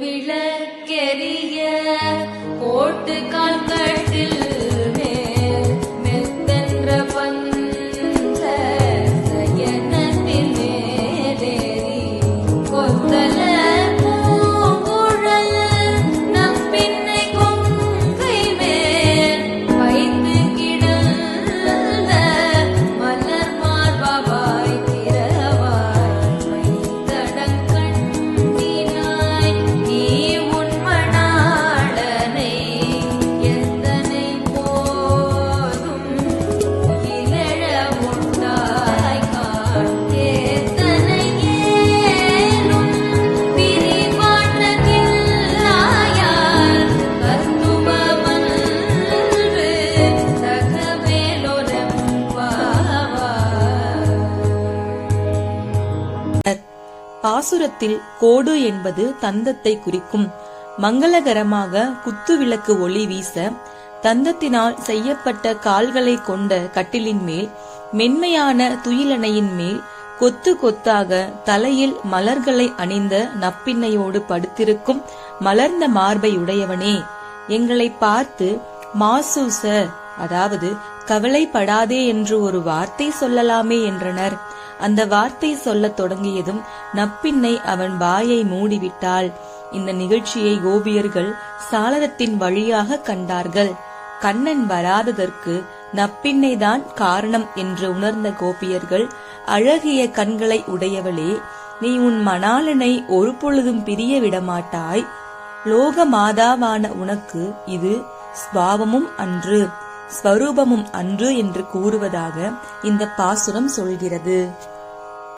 விளக்கெரிய கோட்டு கால் கட்டில் பாசுரத்தில் கோடு என்பது தந்தத்தை குறிக்கும். மங்களகரமாக குத்துவிளக்கு ஒளி வீச தந்தத்தினால் செய்யப்பட்ட கால்களை கொண்ட கட்டிலின் மேல் மென்மையான துயிலணையின் மேல் கொத்து கொத்தாக தலையில் மலர்களை அணிந்த நப்பின்னையோடு படுத்திருக்கும் மலர்ந்த மார்பை உடையவனே. எங்களை பார்த்து மாசூச அதாவது கவலைப்படாதே என்று ஒரு வார்த்தை சொல்லலாமே என்றனர். அந்த வார்த்தை சொல்லத் தொடங்கியதும் நப்பின்னை அவன் வாயை மூடிவிட்டாள். இந்த நிகழ்ச்சியை கோபியர்கள் சாளரத்தின் வழியாக கண்டார்கள். கண்ணன் வராததற்கு நப்பின்னைதான் காரணம் என்று உணர்ந்த கோபியர்கள் அழகிய கண்களை உடையவளே நீ உன் மணாளனை ஒரு பொழுதும் பிரிய விடமாட்டாய். லோக மாதாவான உனக்கு இது ஸ்வாவமும் அன்று. ஸ்வரூபமும் அன்று என்று கூறுவதாக இந்த பாசுரம் சொல்கிறது.